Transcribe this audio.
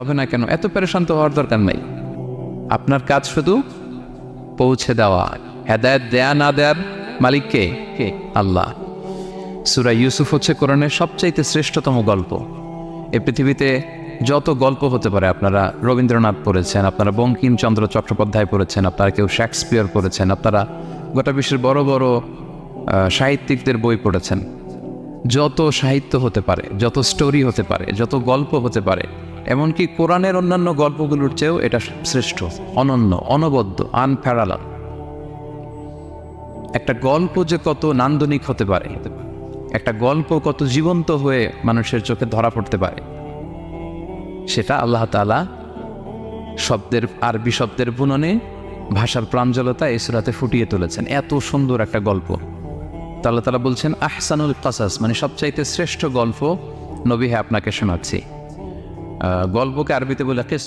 হবে না কেন? এত পেরেশান তো হওয়ার দরকার নাই। আপনার কাজ শুধু পৌঁছে দেওয়া, হেদায়ত দেয়া না দেয়ার মালিক কে? কে? আল্লাহ। সুরা ইউসুফ হচ্ছে কোরআনের সবচাইতে শ্রেষ্ঠতম গল্প। এ পৃথিবীতে যত গল্প হতে পারে, আপনারা রবীন্দ্রনাথ পড়েছেন, আপনারা বঙ্কিমচন্দ্র চট্টোপাধ্যায় পড়েছেন, আপনারা কেউ শেক্সপিয়ার পড়েছেন, আপনারা গোটা বিশ্বের বড় বড় সাহিত্যিকদের বই পড়েছেন। যত সাহিত্য হতে পারে, যত স্টোরি হতে পারে, যত গল্প হতে পারে এমনকি কোরআনের অন্যান্য গল্পগুলোর চেয়েও এটা শ্রেষ্ঠ, অনন্য, অনবদ্য, আনপ্যারালাল। একটা গল্প যে কত নান্দনিক হতে পারে, একটা গল্প কত জীবন্ত হয়ে মানুষের চোখে ধরা পড়তে পারে, সেটা আল্লাহ তাআলা শব্দের আরবি শব্দের বুননে ভাষার প্রাঞ্জলতা এই সুরাতে ফুটিয়ে তুলেছেন। এত সুন্দর একটা গল্প। তা আল্লাহ তালা বলছেন, আহসানুল কাসাস মানে সবচাইতে শ্রেষ্ঠ গল্প নবী হ্যাঁ আপনাকে শোনাচ্ছি। গল্পকে আরবিতে বলে কিস।